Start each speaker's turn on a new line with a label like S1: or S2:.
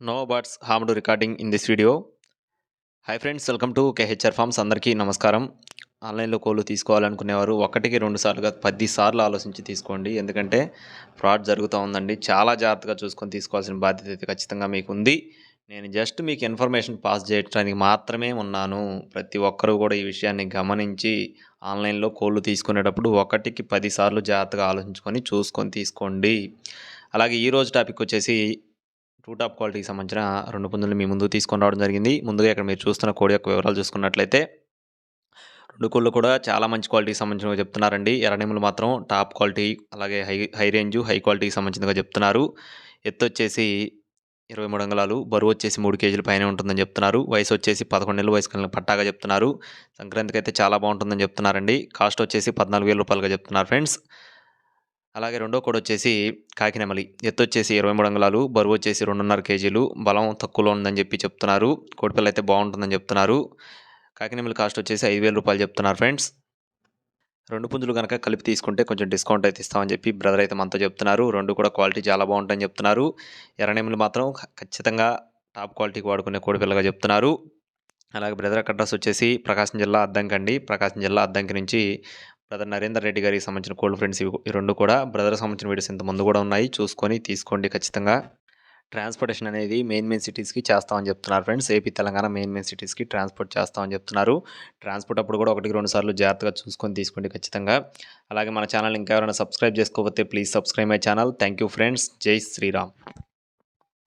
S1: No birds harm to recording in this video hi friends welcome to KHR farms అందరికీ నమస్కారం. ఆన్లైన్లో కోళ్ళు తీసుకోవాలనుకునేవారు ఒకటికి రెండు సార్లుగా పది సార్లు ఆలోచించి తీసుకోండి. ఎందుకంటే ఫ్రాడ్ జరుగుతూ ఉందండి. చాలా జాగ్రత్తగా చూసుకొని తీసుకోవాల్సిన బాధ్యత అయితే ఖచ్చితంగా మీకు ఉంది నేను జస్ట్ మీకు ఇన్ఫర్మేషన్ పాస్ చేయడానికి మాత్రమే ఉన్నాను. ప్రతి ఒక్కరూ కూడా ఈ విషయాన్ని గమనించి ఆన్లైన్లో కోళ్ళు తీసుకునేటప్పుడు ఒకటికి పది సార్లు జాగ్రత్తగా ఆలోచించుకొని చూసుకొని తీసుకోండి. అలాగే ఈరోజు టాపిక్ వచ్చేసి టూ టాప్ క్వాలిటీకి సంబంధించిన రెండు పుంజులు మీ ముందు తీసుకొని రావడం జరిగింది. ముందుగా ఇక్కడ మీరు చూస్తున్న కోడి యొక్క వివరాలు చూసుకున్నట్లయితే రెండు కోళ్ళు కూడా చాలా మంచి క్వాలిటీకి సంబంధించినవి చెప్తున్నారండి. ఎర్రనిములు మాత్రం టాప్ క్వాలిటీ అలాగే హై హై రేంజ్ హై క్వాలిటీకి సంబంధించినగా చెప్తున్నారు. ఎత్తు వచ్చేసి ఇరవై మూడు అంగళాలు బరువు వచ్చేసి మూడు కేజీల పైన ఉంటుందని చెప్తున్నారు. వయసు వచ్చేసి పదకొండు నెలల వయసు కలిగిన పట్టాగా చెప్తున్నారు. సంక్రాంతికి అయితే చాలా బాగుంటుందని చెప్తున్నారండి. కాస్ట్ వచ్చేసి పద్నాలుగు వేల రూపాయలుగా చెప్తున్నారు ఫ్రెండ్స్. అలాగే రెండో కోడ్ వచ్చేసి కాకినెమలి. ఎత్తు వచ్చేసి ఇరవై మూడు అంగుళాలు బరువు వచ్చేసి రెండున్నర కేజీలు బలం తక్కువలో ఉందని చెప్పి చెప్తున్నారు. కోడిపిల్ల అయితే బాగుంటుందని చెప్తున్నారు. కాకినెమలి కాస్ట్ వచ్చేసి ఐదు వేల రూపాయలు చెప్తున్నారు ఫ్రెండ్స్. రెండు పుంజులు కనుక కలిపి తీసుకుంటే కొంచెం డిస్కౌంట్ అయితే ఇస్తామని చెప్పి బ్రదర్ అయితే మనతో చెప్తున్నారు. రెండు కూడా క్వాలిటీ చాలా బాగుంటుందని చెప్తున్నారు. ఎర్రనెమలి మాత్రం ఖచ్చితంగా టాప్ క్వాలిటీకి వాడుకునే కోడిపిల్లగా చెప్తున్నారు. అలాగే బ్రదర్ అడ్రస్ వచ్చేసి ప్రకాశం జిల్లా అద్దంకి అండి. ప్రకాశం జిల్లా అద్దంకి నుంచి బ్రదర్ నరేందర్ రెడ్డి గారికి సంబంధించిన కోల్డ్ ఫ్రెండ్స్ ఇవి ఈ రెండు కూడా. బ్రదర్ సంబంధించిన వీడియోస్ ఇంత ముందు కూడా ఉన్నాయి. చూసుకొని తీసుకోండి ఖచ్చితంగా. ట్రాన్స్పోర్టేషన్ అనేది మెయిన్ మెయిన్ సిటీస్కి చేస్తామని చెప్తున్నారు friends. AP Telangana main main సిటీస్కి transport చేస్తామని చెప్తున్నారు. ట్రాన్స్పోర్ట్ అప్పుడు కూడా ఒకటికి రెండు సార్లు జాగ్రత్తగా చూసుకొని తీసుకోండి ఖచ్చితంగా. అలాగే మన ఛానల్ ఇంకా ఎవరైనా సబ్స్క్రైబ్ చేసుకోకపోతే please subscribe my channel. Thank you friends. జై శ్రీరామ్.